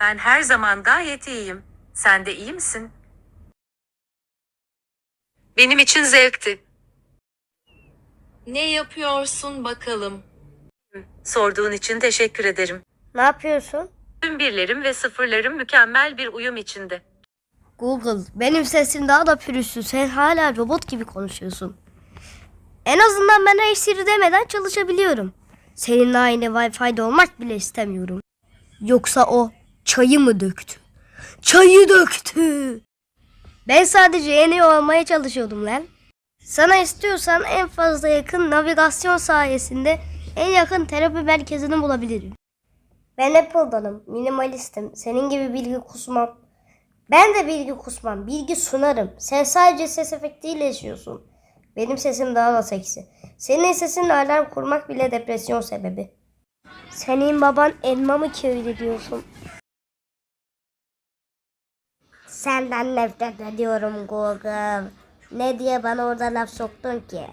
Ben her zaman gayet iyiyim. Sen de iyi misin? Benim için zevkti. Ne yapıyorsun bakalım? Sorduğun için teşekkür ederim. Ne yapıyorsun? Tüm birlerim ve sıfırlarım mükemmel bir uyum içinde. Google, benim sesim daha da pürüzsüz. Sen hala robot gibi konuşuyorsun. En azından ben hey Siri demeden çalışabiliyorum. Seninle aynı Wi-Fi'de olmak bile istemiyorum. Yoksa o çayı mı döktü? Çayı döktü. Ben sadece yeni olmaya çalışıyordum lan. Sana istiyorsan en fazla yakın navigasyon sayesinde en yakın terapi merkezini bulabilirim. Ben Apple'danım, minimalistim. Senin gibi bilgi kusmam. Ben de bilgi kusmam, bilgi sunarım. Sen sadece ses efektiyle yaşıyorsun. Benim sesim daha da seksi. Senin sesinle alarm kurmak bile depresyon sebebi. Senin baban elma mı köylü diyorsun? Senden nefret ediyorum Google. Ne diye bana orada laf soktun ki?